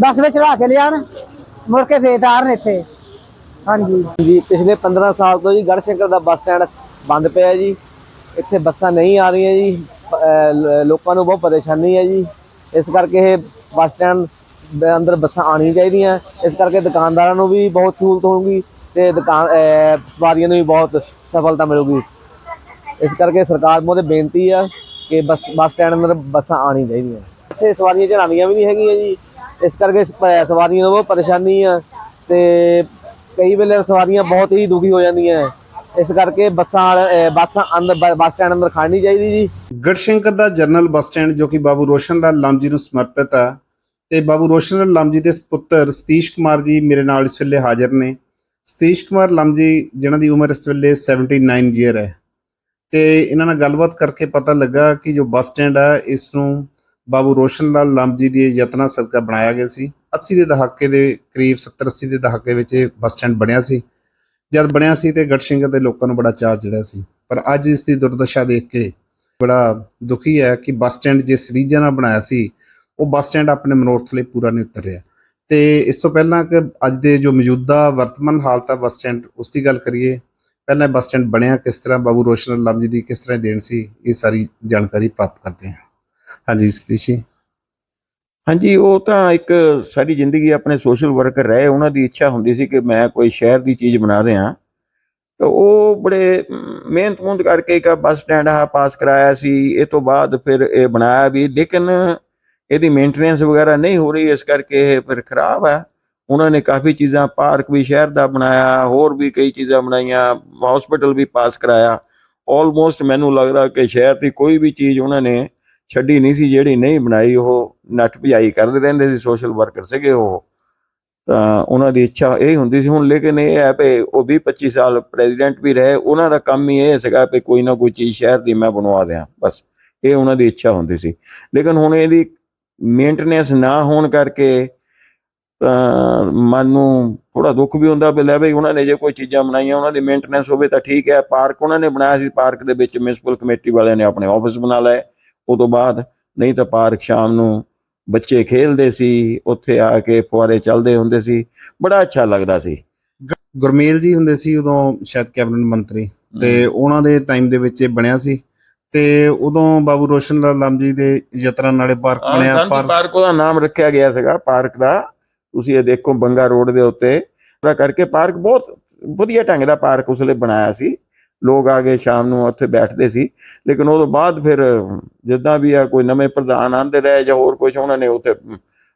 ਬੱਸ ਵਿੱਚ ਚੜਾ ਕੇ ਲਿਆਣ ਮੁੜ ਕੇ ਫੇਰ ਤਾਰਨ ਇੱਥੇ। ਹਾਂਜੀ। ਜੀ ਪਿਛਲੇ 15 ਸਾਲ ਤੋਂ ਜੀ ਗੜਸ਼ੰਕਰ ਦਾ ਬੱਸ ਸਟੈਂਡ ਬੰਦ ਪਿਆ ਜੀ। ਇੱਥੇ ਬੱਸਾਂ ਨਹੀਂ ਆ ਰਹੀਆਂ ਜੀ। ਲੋਕਾਂ ਨੂੰ ਬਹੁਤ ਪਰੇਸ਼ਾਨੀ ਹੈ ਜੀ। ਇਸ ਕਰਕੇ ਇਹ ਬੱਸ ਸਟੈਂਡ ਦੇ ਅੰਦਰ ਬੱਸਾਂ ਆਉਣੀਆਂ ਚਾਹੀਦੀਆਂ। ਇਸ ਕਰਕੇ ਦੁਕਾਨਦਾਰਾਂ ਨੂੰ ਵੀ ਬਹੁਤ ਸਹੂਲਤ ਹੋਊਗੀ ਤੇ ਦੁਕਾਨ ਸਵਾਰੀਆਂ ਨੂੰ ਵੀ ਬਹੁਤ ਸਫਲਤਾ ਮਿਲੂਗੀ। ਇਸ ਕਰਕੇ ਸਰਕਾਰ ਮੋਦੇ ਬੇਨਤੀ ਆ ਕਿ ਬੱਸ ਬੱਸ ਸਟੈਂਡ ਅੰਦਰ ਬੱਸਾਂ ਆਉਣੀਆਂ ਚਾਹੀਦੀਆਂ। ਇੱਥੇ ਸਵਾਰੀਆਂ ਚੜਾਉਣੀਆਂ ਵੀ ਨਹੀਂ ਹੈਗੀਆਂ ਜੀ। ਇਸ ਕਰਕੇ ਸਵਾਰੀਆਂ ਨੂੰ ਬਹੁਤ ਪਰੇਸ਼ਾਨੀ ਆ ਤੇ ਕਈ ਵੇਲੇ ਸਵਾਰੀਆਂ ਬਹੁਤ ਹੀ ਦੁਖੀ ਹੋ ਜਾਂਦੀਆਂ। ਇਸ ਕਰਕੇ ਬੱਸਾਂ ਬੱਸਾਂ ਅੰਦਰ ਬੱਸ ਸਟੈਂਡ ਅੰਦਰ ਖੜਨੀ ਚਾਹੀਦੀ ਜੀ। ਗੜਸ਼ੰਕਰ ਦਾ ਜਨਰਲ ਬੱਸ ਸਟੈਂਡ ਜੋ ਕਿ ਬਾਬੂ ਰੋਸ਼ਨ ਲਾਲ ਲਾਮ ਜੀ ਨੂੰ ਸਮਰਪਿਤ ਹੈ ਤੇ ਬਾਬੂ ਰੋਸ਼ਨ ਲਾਲ ਲਾਮ ਜੀ ਦੇ ਸੁਪੁੱਤਰ ਸਤੀਸ਼ ਕੁਮਾਰ ਜੀ ਮੇਰੇ ਨਾਲ ਇਸ ਵੇਲੇ ਹਾਜ਼ਰ ਨੇ। ਸਤੀਸ਼ ਕੁਮਾਰ ਲਾਮ ਜੀ ਜਿਨ੍ਹਾਂ ਦੀ ਉਮਰ ਇਸ ਵੇਲੇ 79 ਈਅਰ ਹੈ। ਤੇ ਇਹਨਾਂ ਨਾਲ ਗੱਲਬਾਤ ਕਰਕੇ ਪਤਾ ਲੱਗਾ ਕਿ ਜੋ ਬੱਸ ਸਟੈਂਡ ਹੈ ਇਸ ਨੂੰ ਬਾਬੂ ਰੋਸ਼ਨ ਲਾਲ ਲਾਮ ਜੀ ਦੇ ਯਤਨਾਂ ਸਦਕਾ ਬਣਾਇਆ ਗਿਆ ਸੀ। 80 ਦੇ ਦਹਾਕੇ ਦੇ ਕਰੀਬ 70 80 ਦੇ ਦਹਾਕੇ ਵਿੱਚ ਇਹ ਬੱਸ ਸਟੈਂਡ ਬਣਿਆ ਸੀ। ਜਦ ਬਣਿਆ ਸੀ ਤੇ ਸਿੰਘ ਦੇ ਲੋਕਾਂ ਨੂੰ ਬੜਾ ਚਾਅ ਚੜਿਆ ਸੀ। ਪਰ ਅੱਜ ਇਸ ਦੀ ਦੁਰਦਸ਼ਾ ਦੇਖ ਕੇ ਬੜਾ ਦੁਖੀ ਹੈ ਕਿ ਬੱਸ ਸਟੈਂਡ ਜਿਸ ਰੀਜਨ ਨਾਲ ਬਣਾਇਆ ਸੀ, ਉਹ ਬੱਸ ਸਟੈਂਡ ਆਪਣੇ ਮਨੋਰਥ ਲਈ ਪੂਰਾ ਨਹੀਂ ਉਤਰ ਰਿਹਾ। ਤੇ ਇਸ ਤੋਂ ਪਹਿਲਾਂ ਕਿ ਅੱਜ ਦੇ ਜੋ ਮੌਜੂਦਾ ਵਰਤਮਾਨ ਹਾਲਤ ਹੈ ਬੱਸ ਸਟੈਂਡ, ਉਸ ਦੀ ਗੱਲ ਕਰੀਏ, ਪਹਿਲਾਂ ਬੱਸ ਸਟੈਂਡ ਬਣਿਆ ਕਿਸ ਤਰ੍ਹਾਂ, ਬਾਬੂ ਰੋਸ਼ਨ ਲਾਲ ਜੀ ਦੀ ਕਿਸ ਤਰ੍ਹਾਂ ਦੇਣ ਸੀ, ਇਹ ਸਾਰੀ ਜਾਣਕਾਰੀ ਪ੍ਰਾਪਤ ਕਰਦੇ ਹਾਂ। ਹਾਂਜੀ ਸਤੀਸ਼ ਜੀ ਹਾਂਜੀ, ਉਹ ਤਾਂ ਇੱਕ ਸਾਰੀ ਜ਼ਿੰਦਗੀ ਆਪਣੇ ਸੋਸ਼ਲ ਵਰਕਰ ਰਹੇ, ਉਹਨਾਂ ਦੀ ਇੱਛਾ ਹੁੰਦੀ ਸੀ ਕਿ ਮੈਂ ਕੋਈ ਸ਼ਹਿਰ ਦੀ ਚੀਜ਼ ਬਣਾ ਦਿਆਂ। ਤਾਂ ਉਹ ਬੜੇ ਮਿਹਨਤ ਮੁੰਦ ਕਰਕੇ ਇੱਕ ਬੱਸ ਸਟੈਂਡ ਆ, ਪਾਸ ਕਰਾਇਆ ਸੀ। ਇਹ ਤੋਂ ਬਾਅਦ ਫਿਰ ਇਹ ਬਣਾਇਆ ਵੀ, ਲੇਕਿਨ ਇਹਦੀ ਮੇਨਟੇਨੈਂਸ ਵਗੈਰਾ ਨਹੀਂ ਹੋ ਰਹੀ, ਇਸ ਕਰਕੇ ਇਹ ਫਿਰ ਖਰਾਬ ਹੈ ਉਹਨਾਂ ਨੇ ਕਾਫੀ ਚੀਜ਼ਾਂ, ਪਾਰਕ ਵੀ ਸ਼ਹਿਰ ਦਾ ਬਣਾਇਆ, ਹੋਰ ਵੀ ਕਈ ਚੀਜ਼ਾਂ ਬਣਾਈਆਂ ਹਸਪੀਟਲ ਵੀ ਪਾਸ ਕਰਾਇਆ। ਆਲਮੋਸਟ ਮੈਨੂੰ ਲੱਗਦਾ ਕਿ ਸ਼ਹਿਰ ਦੀ ਕੋਈ ਵੀ ਚੀਜ਼ ਉਹਨਾਂ ਨੇ ਛੱਡੀ ਨਹੀਂ ਸੀ, ਜਿਹੜੀ ਨਹੀਂ ਬਣਾਈ, ਉਹ ਨੱਠ ਭਜਾਈ ਕਰਦੇ ਰਹਿੰਦੇ ਸੀ ਸੋਸ਼ਲ ਵਰਕਰ ਸੀਗੇ ਉਹ। ਤਾਂ ਉਹਨਾਂ ਦੀ ਇੱਛਾ ਇਹ ਹੁੰਦੀ ਸੀ, ਹੁਣ ਲੇਕਿਨ ਇਹ ਹੈ ਵੀ ਉਹ 20 25 ਸਾਲ ਪ੍ਰੈਜ਼ੀਡੈਂਟ ਵੀ ਰਹੇ, ਉਹਨਾਂ ਦਾ ਕੰਮ ਹੀ ਇਹ ਸੀਗਾ ਵੀ ਕੋਈ ਨਾ ਕੋਈ ਚੀਜ਼ ਸ਼ਹਿਰ ਦੀ ਮੈਂ ਬਣਵਾ ਦਿਆਂ, ਬਸ। ਇਹ ਉਹਨਾਂ ਦੀ ਇੱਛਾ ਹੁੰਦੀ ਸੀ। ਲੇਕਿਨ ਹੁਣ ਇਹਦੀ ਮੇਨਟੇਨੈਂਸ ਨਾ ਹੋਣ ਕਰਕੇ ਤਾਂ ਮਨ ਨੂੰ ਥੋੜਾ ਦੁੱਖ ਵੀ ਹੁੰਦਾ ਵੀ ਲੈ ਬਈ ਉਹਨਾਂ ਨੇ ਜੇ ਕੋਈ ਚੀਜ਼ਾਂ ਬਣਾਈਆਂ, ਉਹਨਾਂ ਦੀ ਮੇਨਟੇਨੈਂਸ ਹੋਵੇ ਤਾਂ ਠੀਕ ਹੈ, ਪਾਰਕ ਉਹਨਾਂ ਨੇ ਬਣਾਇਆ ਸੀ, ਪਾਰਕ ਦੇ ਵਿੱਚ ਮਿਊਨਿਸਪਲ ਕਮੇਟੀ ਵਾਲਿਆਂ ਨੇ ਆਪਣੇ ਆਫਿਸ ਬਣਾ ਲਏ। ਉਹ ਤੋਂ ਬਾਅਦ ਨਹੀਂ ਤਾਂ ਪਾਰਕ ਸ਼ਾਮ ਨੂੰ ਬੱਚੇ ਖੇਡਦੇ ਸੀ ਉੱਥੇ ਆ ਕੇ ਫੁਆਰੇ ਚੱਲਦੇ ਹੁੰਦੇ ਸੀ ਬੜਾ ਅੱਛਾ ਲੱਗਦਾ ਸੀ। ਗੁਰਮੇਲ ਜੀ ਹੁੰਦੇ ਸੀ ਉਦੋਂ ਸ਼ਾਇਦ ਕੈਬਨਿਟ ਮੰਤਰੀ ਤੇ ਉਹਨਾਂ ਦੇ ਟਾਈਮ ਦੇ ਵਿੱਚ ਇਹ ਬਣਿਆ ਸੀ ਤੇ ਉਦੋਂ ਬਾਬੂ ਰੋਸ਼ਨ ਲਾਲ ਲਾਮ ਜੀ ਦੇ ਯਤਨਾਂ ਨਾਲੇ ਪਾਰਕ ਬਣਿਆ ਪਾਰਕ ਉਹਦਾ ਨਾਮ ਰੱਖਿਆ ਗਿਆ ਸੀਗਾ ਪਾਰਕ ਦਾ। ਤੁਸੀਂ ਇਹ ਦੇਖੋ ਬੰਗਾ ਰੋਡ ਦੇ ਉੱਤੇ। ਪੂਰਾ ਕਰਕੇ ਪਾਰਕ ਬਹੁਤ ਵਧੀਆ ਢੰਗ ਦਾ ਪਾਰਕ ਉਸ ਲਈ ਬਣਾਇਆ ਸੀ। ਲੋਕ ਆ ਕੇ ਸ਼ਾਮ ਨੂੰ ਉੱਥੇ ਬੈਠਦੇ ਸੀ। ਲੇਕਿਨ ਉਹ ਤੋਂ ਬਾਅਦ ਫਿਰ ਜਿੱਦਾਂ ਵੀ ਆ ਕੋਈ ਨਵੇਂ ਪ੍ਰਧਾਨ ਆਂਦੇ ਰਹੇ ਜਾਂ ਹੋਰ ਕੁਝ ਉਹਨਾਂ ਨੇ ਉੱਥੇ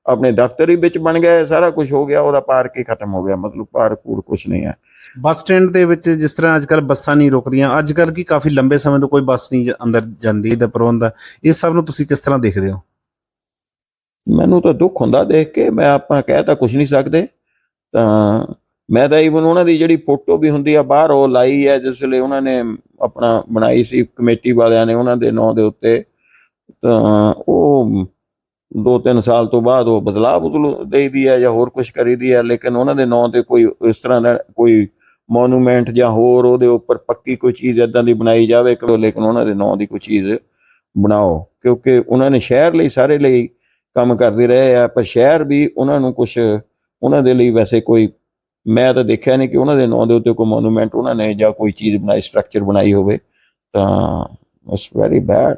ਆਪਣੇ ਦਫ਼ਤਰ ਹੀ ਵਿੱਚ ਬਣ ਗਏ ਸਾਰਾ ਕੁਝ ਹੋ ਗਿਆ ਉਹਦਾ ਪਾਰਕ ਹੀ ਖਤਮ ਹੋ ਗਿਆ। ਮਤਲਬ ਪਾਰਕ ਪੂਰ ਕੁਝ ਨਹੀਂ ਹੈ ਬੱਸ ਸਟੈਂਡ ਦੇ ਵਿੱਚ ਜਿਸ ਤਰ੍ਹਾਂ ਅੱਜ ਕੱਲ ਬੱਸਾਂ ਨਹੀਂ ਰੁਕਦੀਆਂ ਅੱਜ ਕੱਲ ਕੀ ਕਾਫੀ ਲੰਬੇ ਸਮੇਂ ਤੋਂ ਕੋਈ ਬੱਸ ਨਹੀਂ ਅੰਦਰ ਜਾਂਦੀ ਦਾ ਪ੍ਰਬੰਧ ਹੈ ਇਸ ਸਭ ਨੂੰ ਤੁਸੀਂ ਕਿਸ ਤਰ੍ਹਾਂ ਦੇਖਦੇ ਹੋ? ਮੈਨੂੰ ਤਾਂ ਦੁੱਖ ਹੁੰਦਾ ਦੇਖ ਕੇ ਮੈਂ ਆਪਾਂ ਕਹਿ ਤਾਂ ਕੁਝ ਨਹੀਂ ਸਕਦੇ। ਤਾਂ ਮੈਂ ਤਾਂ ਇਵਨ ਉਹਨਾਂ ਦੀ ਜਿਹੜੀ ਫੋਟੋ ਵੀ ਹੁੰਦੀ ਆ, ਬਾਹਰ ਉਹ ਲਾਈ ਹੈ ਜਿਸ ਵੇਲੇ ਉਹਨਾਂ ਨੇ ਆਪਣਾ ਬਣਾਈ ਸੀ, ਕਮੇਟੀ ਵਾਲਿਆਂ ਨੇ ਉਹਨਾਂ ਦੇ ਨਾਂ ਦੇ ਉੱਤੇ। ਤਾਂ ਉਹ ਦੋ ਤਿੰਨ ਸਾਲ ਤੋਂ ਬਾਅਦ ਉਹ ਬਦਲਾਅ ਬਦਲੂ ਦੇਈਦੀ ਹੈ ਜਾਂ ਹੋਰ ਕੁਝ ਕਰੀਦੀ ਹੈ ਲੇਕਿਨ ਉਹਨਾਂ ਦੇ ਨਾਂ ਤੇ ਕੋਈ ਇਸ ਤਰ੍ਹਾਂ ਦਾ ਕੋਈ ਮੋਨੂਮੈਂਟ ਜਾਂ ਹੋਰ ਉਹਦੇ ਉੱਪਰ ਪੱਕੀ ਕੋਈ ਚੀਜ਼ ਇਦਾਂ ਦੀ ਬਣਾਈ ਜਾਵੇ ਕਿ ਲੇਕਿਨ ਉਹਨਾਂ ਦੇ ਨਾਂ ਦੀ ਕੋਈ ਚੀਜ਼ ਬਣਾਓ। ਕਿਉਂਕਿ ਉਹਨਾਂ ਨੇ ਸ਼ਹਿਰ ਲਈ ਸਾਰੇ ਲਈ ਕੰਮ ਕਰਦੇ ਰਹੇ ਆ, ਪਰ ਸ਼ਹਿਰ ਵੀ ਉਹਨਾਂ ਨੂੰ ਕੁਝ ਉਹਨਾਂ ਦੇ ਲਈ ਵੈਸੇ ਕੋਈ ਮੈਂ ਤਾਂ ਦੇਖਿਆ ਨਹੀਂ ਕਿ ਉਹਨਾਂ ਦੇ ਨਾਂ ਦੇ ਉੱਤੇ ਕੋਈ ਮੋਨੂਮੈਂਟ ਉਹਨਾਂ ਨੇ ਜਾਂ ਕੋਈ ਚੀਜ਼ ਬਣਾਈ ਸਟਰਕਚਰ ਬਣਾਈ ਹੋਵੇ ਤਾਂ ਇਟਸ ਵੈਰੀ ਬੈਡ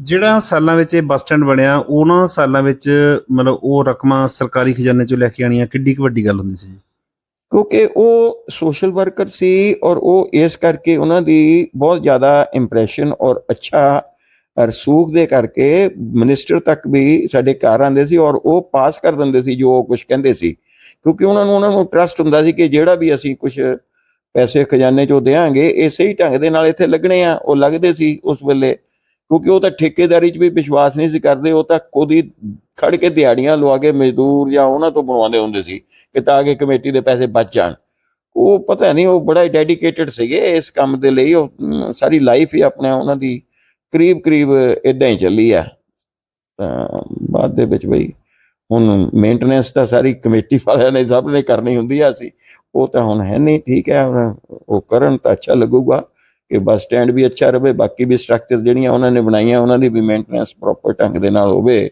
ਜਿਹੜਾ ਸਾਲਾਂ ਵਿੱਚ ਇਹ ਬੱਸ ਸਟੈਂਡ ਬਣਿਆ ਉਹਨਾਂ ਸਾਲਾਂ ਵਿੱਚ ਮਤਲਬ ਉਹ ਰਕਮਾਂ ਸਰਕਾਰੀ ਖਜ਼ਾਨੇ ਚੋਂ ਲੈ ਕੇ ਆਣੀਆਂ ਕਿੱਡੀ ਕੁ ਵੱਡੀ ਗੱਲ ਹੁੰਦੀ ਸੀ ਕਿਉਂਕਿ ਉਹ ਸੋਸ਼ਲ ਵਰਕਰ ਸੀ ਔਰ ਉਹ ਇਸ ਕਰਕੇ ਉਹਨਾਂ ਦੀ ਬਹੁਤ ਜ਼ਿਆਦਾ ਇੰਪ੍ਰੈਸ਼ਨ ਔਰ ਅੱਛਾ ਰਸੂਖ ਦੇ ਕਰਕੇ ਮਿਨਿਸਟਰ ਤੱਕ ਵੀ ਸਾਡੇ ਘਰ ਆਉਂਦੇ ਸੀ ਔਰ ਉਹ ਪਾਸ ਕਰ ਦਿੰਦੇ ਸੀ ਜੋ ਉਹ ਕੁਝ ਕਹਿੰਦੇ ਸੀ। ਕਿਉਂਕਿ ਉਹਨਾਂ ਨੂੰ ਉਹਨਾਂ ਨੂੰ ਟਰਸਟ ਹੁੰਦਾ ਸੀ ਕਿ ਜਿਹੜਾ ਵੀ ਅਸੀਂ ਕੁਝ ਪੈਸੇ ਖਜ਼ਾਨੇ ਚੋਂ ਦੇਾਂਗੇ ਇਹ ਸਹੀ ਢੰਗ ਦੇ ਨਾਲ ਇੱਥੇ ਲੱਗਣੇ ਆ, ਉਹ ਲੱਗਦੇ ਸੀ ਉਸ ਵੇਲੇ। ਕਿਉਂਕਿ ਉਹ ਤਾਂ ਠੇਕੇਦਾਰੀ 'ਚ ਵੀ ਵਿਸ਼ਵਾਸ ਨਹੀਂ ਸੀ ਕਰਦੇ, ਉਹ ਤਾਂ ਖੁਦ ਹੀ ਖੜ ਕੇ ਦਿਹਾੜੀਆਂ ਲਵਾ ਕੇ ਮਜ਼ਦੂਰ ਜਾਂ ਉਹਨਾਂ ਤੋਂ ਬਣਵਾਉਂਦੇ ਹੁੰਦੇ ਸੀ ਕਿ ਤਾਂ ਕਿ ਕਮੇਟੀ ਦੇ ਪੈਸੇ ਬਚ ਜਾਣ। ਉਹ ਪਤਾ ਨਹੀਂ, ਉਹ ਬੜਾ ਡੈਡੀਕੇਟਿਡ ਸੀਗੇ ਇਸ ਕੰਮ ਦੇ ਲਈ, ਉਹ ਸਾਰੀ ਲਾਈਫ ਹੀ ਆਪਣੇ ਉਹਨਾਂ ਦੀ ਕਰੀਬ ਕਰੀਬ ਇਦਾਂ ਹੀ ਚੱਲੀ ਆ। ਤਾਂ ਬਾਅਦ ਦੇ ਵਿੱਚ ਬਈ ਹੁਣ ਮੇਨਟੇਨੈਂਸ ਤਾਂ ਸਾਰੀ ਕਮੇਟੀ ਵਾਲਿਆਂ ਨੇ ਸਭ ਨੇ ਕਰਨੀ ਹੁੰਦੀ ਆ ਸੀ ਉਹ ਤਾਂ ਹੁਣ ਹੈ ਨਹੀਂ ਠੀਕ ਹੈ ਉਹ ਕਰਨ ਤਾਂ ਅੱਛਾ ਲੱਗੂਗਾ ਕਿ ਬੱਸ ਸਟੈਂਡ ਵੀ ਅੱਛਾ ਰਵੇ ਬਾਕੀ ਵੀ ਸਟਰਕਚਰ ਜਿਹੜੀਆਂ ਉਹਨਾਂ ਨੇ ਬਣਾਈਆਂ ਉਹਨਾਂ ਦੀ ਵੀ ਮੇਨਟੇਨੈਂਸ ਪ੍ਰੋਪਰ ਢੰਗ ਦੇ ਨਾਲ ਹੋਵੇ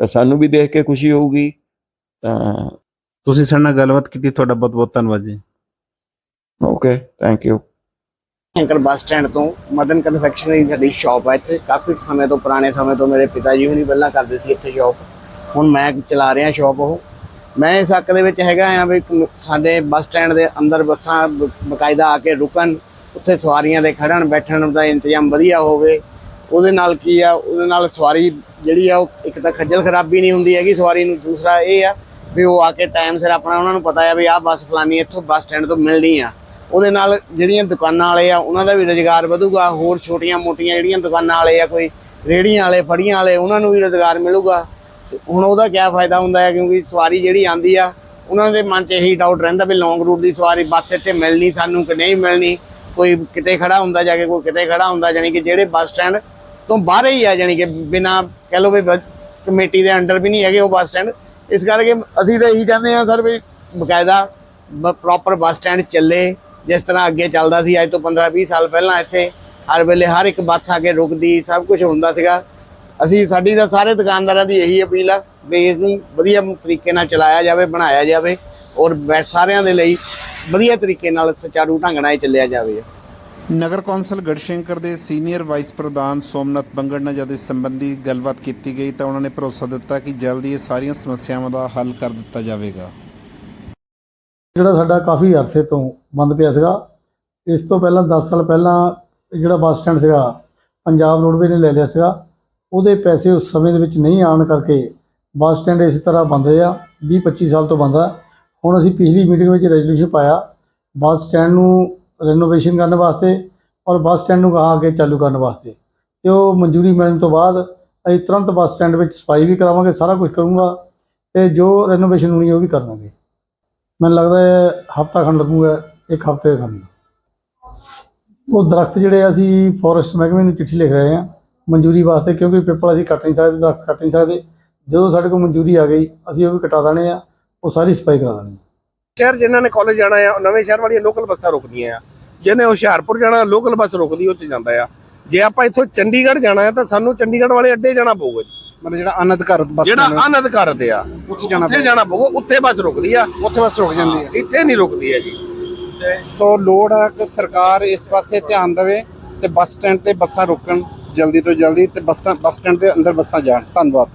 ਤਾਂ ਸਾਨੂੰ ਵੀ ਦੇਖ ਕੇ ਖੁਸ਼ੀ ਹੋਊਗੀ। ਤਾਂ ਤੁਸੀਂ ਸਾਡੇ ਨਾਲ ਗੱਲਬਾਤ ਕੀਤੀ ਤੁਹਾਡਾ ਬਹੁਤ ਬਹੁਤ ਧੰਨਵਾਦ ਜੀ। Okay thank you Shankar bus stand ਤੋਂ ਮਦਨ ਕਨਫੈਕਸ਼ਨਰੀ ਸਾਡੀ ਸ਼ਾਪ ਹੈ ਇੱਥੇ ਕਾਫੀ ਸਮੇਂ ਤੋਂ ਪੁਰਾਣੇ ਸਮੇਂ ਤੋਂ ਮੇਰੇ ਪਿਤਾ ਜੀ ਹੁਣੀ ਪਹਿਲਾਂ ਕਰਦੇ ਸੀ ਇੱਥੇ ਸ਼ਾਪ ਹੁਣ ਮੈਂ ਚਲਾ ਰਿਹਾ ਸ਼ਾਪ ਉਹ। ਮੈਂ ਇਸ ਹੱਕ ਦੇ ਵਿੱਚ ਹੈਗਾ ਆ ਵੀ ਸਾਡੇ ਬੱਸ ਸਟੈਂਡ ਦੇ ਅੰਦਰ ਬੱਸਾਂ ਬਕਾਇਦਾ ਆ ਕੇ ਰੁਕਣ, ਉੱਥੇ ਸਵਾਰੀਆਂ ਦੇ ਖੜਨ ਬੈਠਣ ਦਾ ਇੰਤਜ਼ਾਮ ਵਧੀਆ ਹੋਵੇ, ਉਹਦੇ ਨਾਲ ਕੀ ਆ, ਉਹਦੇ ਨਾਲ ਸਵਾਰੀ ਜਿਹੜੀ ਆ ਉਹ ਇੱਕ ਤਾਂ ਖੱਜਲ ਖਰਾਬੀ ਨਹੀਂ ਹੁੰਦੀ ਹੈਗੀ ਸਵਾਰੀ ਨੂੰ, ਦੂਸਰਾ ਇਹ ਆ ਵੀ ਉਹ ਆ ਕੇ ਟਾਈਮ ਸਿਰ ਆਪਣਾ ਉਹਨਾਂ ਨੂੰ ਪਤਾ ਆ ਵੀ ਆਹ ਬੱਸ ਫਲਾਨੀ ਇੱਥੋਂ ਬੱਸ ਸਟੈਂਡ ਤੋਂ ਮਿਲਣੀ ਆ। ਉਹਦੇ ਨਾਲ ਜਿਹੜੀਆਂ ਦੁਕਾਨਾਂ ਵਾਲੇ ਆ, ਉਹਨਾਂ ਦਾ ਵੀ ਰੁਜ਼ਗਾਰ ਵਧੂਗਾ, ਹੋਰ ਛੋਟੀਆਂ ਮੋਟੀਆਂ ਜਿਹੜੀਆਂ ਦੁਕਾਨਾਂ ਵਾਲੇ ਆ, ਕੋਈ ਰੇਹੜੀਆਂ ਵਾਲੇ, ਫੜੀਆਂ ਵਾਲੇ, ਉਹਨਾਂ ਨੂੰ ਵੀ ਰੁਜ਼ਗਾਰ ਮਿਲੂਗਾ। ਹੁਣ ਉਹਦਾ ਕੀ ਫਾਇਦਾ ਹੁੰਦਾ ਹੈ, ਕਿਉਂਕਿ ਸਵਾਰੀ ਜਿਹੜੀ ਆਂਦੀ ਆ, ਉਹਨਾਂ ਦੇ ਮਨ 'ਚ ਇਹੀ ਡਾਊਟ ਰਹਿੰਦਾ ਵੀ ਲੌਂਗ ਰੂਟ ਦੀ ਸਵਾਰੀ ਬੱਸ ਇੱਥੇ ਮਿਲਣੀ ਸਾਨੂੰ ਕਿ ਨਹੀਂ ਮਿਲਣੀ। ਕੋਈ ਕਿਤੇ ਖੜਾ ਹੁੰਦਾ ਜਾ ਕੇ, ਕੋਈ ਕਿਤੇ ਖੜਾ ਹੁੰਦਾ ਜਾਨੀ ਕਿ ਜਿਹੜੇ ਬੱਸ ਸਟੈਂਡ ਤੋਂ ਬਾਹਰ ਹੀ ਆ ਜਾਨੀ ਕਿ ਬਿਨਾ ਕਹਿ ਲਓ ਵੀ ਕਮੇਟੀ ਦੇ ਅੰਡਰ ਵੀ ਨਹੀਂ ਹੈਗੇ ਉਹ ਬੱਸ ਸਟੈਂਡ। ਇਸ ਕਰਕੇ ਅਸੀਂ ਤਾਂ ਇਹੀ ਚਾਹੁੰਦੇ ਆ ਸਰ ਵੀ ਬਕਾਇਦਾ ਪ੍ਰੋਪਰ ਬੱਸ ਸਟੈਂਡ ਚੱਲੇ, ਜਿਸ ਤਰ੍ਹਾਂ ਅੱਗੇ ਚੱਲਦਾ ਸੀ ਅੱਜ ਤੋਂ 15 20 ਸਾਲ ਪਹਿਲਾਂ ਇੱਥੇ, ਹਰ ਵੇਲੇ ਹਰ ਇੱਕ ਬੱਸ ਆ ਕੇ ਰੁਕਦੀ, ਸਭ ਕੁਝ ਹੁੰਦਾ ਸੀਗਾ। ਅਸੀਂ ਸਾਡੀ ਤਾਂ ਸਾਰੇ ਦੁਕਾਨਦਾਰਾਂ ਦੀ ਇਹੀ ਅਪੀਲ ਆ ਵੀ ਇਸ ਨੂੰ ਵਧੀਆ ਤਰੀਕੇ ਨਾਲ ਚਲਾਇਆ ਜਾਵੇ ਬਣਾਇਆ ਜਾਵੇ ਔਰ ਸਾਰਿਆਂ ਦੇ ਲਈ ਵਧੀਆ ਤਰੀਕੇ ਨਾਲ ਸੁਚਾਰੂ ਢੰਗ ਨਾਲ ਚੱਲਿਆ ਜਾਵੇ। ਨਗਰ ਕੌਂਸਲ ਗੜਸ਼ੰਕਰ ਦੇ ਸੀਨੀਅਰ ਵਾਈਸ ਪ੍ਰਧਾਨ ਸੋਮਨਾਥ ਬੰਗੜ ਨਾਲ ਜਦ ਇਸ ਸੰਬੰਧੀ ਗੱਲਬਾਤ ਕੀਤੀ ਗਈ ਤਾਂ ਉਹਨਾਂ ਨੇ ਭਰੋਸਾ ਦਿੱਤਾ ਕਿ ਜਲਦੀ ਇਹ ਸਾਰੀਆਂ ਸਮੱਸਿਆਵਾਂ ਦਾ ਹੱਲ ਕਰ ਦਿੱਤਾ ਜਾਵੇਗਾ। ਜਿਹੜਾ ਸਾਡਾ ਕਾਫੀ ਅਰਸੇ ਤੋਂ ਬੰਦ ਪਿਆ ਸੀਗਾ ਇਸ ਤੋਂ ਪਹਿਲਾਂ 10 ਸਾਲ ਪਹਿਲਾਂ ਜਿਹੜਾ ਬੱਸ ਸਟੈਂਡ ਸੀਗਾ ਪੰਜਾਬ ਰੋਡਵੇ ਨੇ ਲੈ ਲਿਆ ਸੀਗਾ ਉਹਦੇ ਪੈਸੇ ਉਸ ਸਮੇਂ ਦੇ ਵਿੱਚ ਨਹੀਂ ਆਉਣ ਕਰਕੇ ਬੱਸ ਸਟੈਂਡ ਇਸ ਤਰ੍ਹਾਂ ਬੰਦ ਰਿਹਾ 20 25 ਸਾਲ ਤੋਂ ਬੰਦ ਆ। ਹੁਣ ਅਸੀਂ ਪਿਛਲੀ ਮੀਟਿੰਗ ਵਿੱਚ ਰੈਜ਼ੋਲੂਸ਼ਨ ਪਾਇਆ, ਬੱਸ ਸਟੈਂਡ ਨੂੰ ਰੈਨੋਵੇਸ਼ਨ ਕਰਨ ਵਾਸਤੇ ਔਰ ਬੱਸ ਸਟੈਂਡ ਨੂੰ ਗਾਹਾਂ ਕੇ ਚਾਲੂ ਕਰਨ ਵਾਸਤੇ। ਤੇ ਉਹ ਮਨਜ਼ੂਰੀ ਮਿਲਣ ਤੋਂ ਬਾਅਦ ਅਸੀਂ ਤੁਰੰਤ ਬੱਸ ਸਟੈਂਡ ਵਿੱਚ ਸਫ਼ਾਈ ਵੀ ਕਰਾਵਾਂਗੇ, ਸਾਰਾ ਕੁਝ ਕਰੂੰਗਾ ਤੇ ਜੋ ਰੈਨੋਵੇਸ਼ਨ ਹੋਣੀ ਉਹ ਵੀ ਕਰਾਂਗੇ ਮੈਨੂੰ ਲੱਗਦਾ ਹੈ ਹਫਤਾ ਖੰਡ ਲੱਗੂਗਾ, ਇੱਕ ਹਫ਼ਤੇ ਦਾ ਖੰਡ। ਉਹ ਦਰਖਤ ਜਿਹੜੇ ਅਸੀਂ ਫੋਰੈਸਟ ਮਹਿਕਮੇ ਨੂੰ ਚਿੱਠੀ ਲਿਖ ਰਹੇ ਹਾਂ। ਮਨਜ਼ੂਰੀ ਵਾਸਤੇ ਕਿਉਂਕਿ ਪਿੱਪਲ ਅਸੀਂ ਕੱਟ ਨਹੀਂ ਸਕਦੇ ਦਰਖਤ ਕੱਟ ਨਹੀਂ ਸਕਦੇ। ਜਦੋਂ ਸਾਡੇ ਕੋਲ ਮਨਜ਼ੂਰੀ ਆ ਗਈ ਅਸੀਂ ਉਹ ਵੀ ਕਟਾ ਦੇਣੇ ਆ ਉਹ ਸਾਰੀ ਸਫ਼ਾਈ ਕਰਾ ਦੇਣੀ ਸ਼ਹਿਰ ਜਿਨ੍ਹਾਂ ਨੇ ਕਾਲਜ ਜਾਣਾ ਆ ਨਵੇਂ ਸ਼ਹਿਰ ਵਾਲੀਆਂ ਲੋਕਲ ਬੱਸਾਂ ਰੁਕਦੀਆਂ ਆ। ਜਿਹਨੇ ਹੁਸ਼ਿਆਰਪੁਰ ਜਾਣਾ ਲੋਕਲ ਬੱਸ ਰੁਕਦੀ ਉਹ ਚ ਜਾਂਦਾ ਆ। ਜੇ ਆਪਾਂ ਇੱਥੋਂ ਚੰਡੀਗੜ੍ਹ ਜਾਣਾ ਹੈ ਤਾਂ ਸਾਨੂੰ ਚੰਡੀਗੜ੍ਹ ਵਾਲੇ ਅੱਡੇ ਜਾਣਾ ਪਊਗਾ ਜੀ। ਮਤਲਬ ਜਿਹੜਾ ਅਨਧਿਕਾਰਤ ਬੱਸ ਜਿਹੜਾ ਸਟੈਂਡ ਅਨਅਧਿਕਾਰਤ ਆ ਉੱਥੇ ਜਾਣਾ ਉੱਥੇ ਜਾਣਾ ਪਊਗਾ ਉੱਥੇ ਬੱਸ ਰੁਕਦੀ ਆ। ਉੱਥੇ ਬੱਸ ਰੁਕ ਜਾਂਦੀ ਹੈ ਇੱਥੇ ਨਹੀਂ ਰੁਕਦੀ ਹੈ ਜੀ ਸੋ ਲੋੜ ਹੈ ਕਿ ਸਰਕਾਰ ਇਸ ਪਾਸੇ ਧਿਆਨ ਦੇਵੇ ਤੇ ਬੱਸ ਸਟੈਂਡ ਤੇ ਬੱਸਾਂ ਰੁਕਣ। ਜਲਦੀ ਤੋਂ ਜਲਦੀ ਤੇ ਬੱਸਾਂ ਬੱਸ ਸਟੈਂਡ ਦੇ ਅੰਦਰ ਬੱਸਾਂ ਜਾਣ। ਧੰਨਵਾਦ।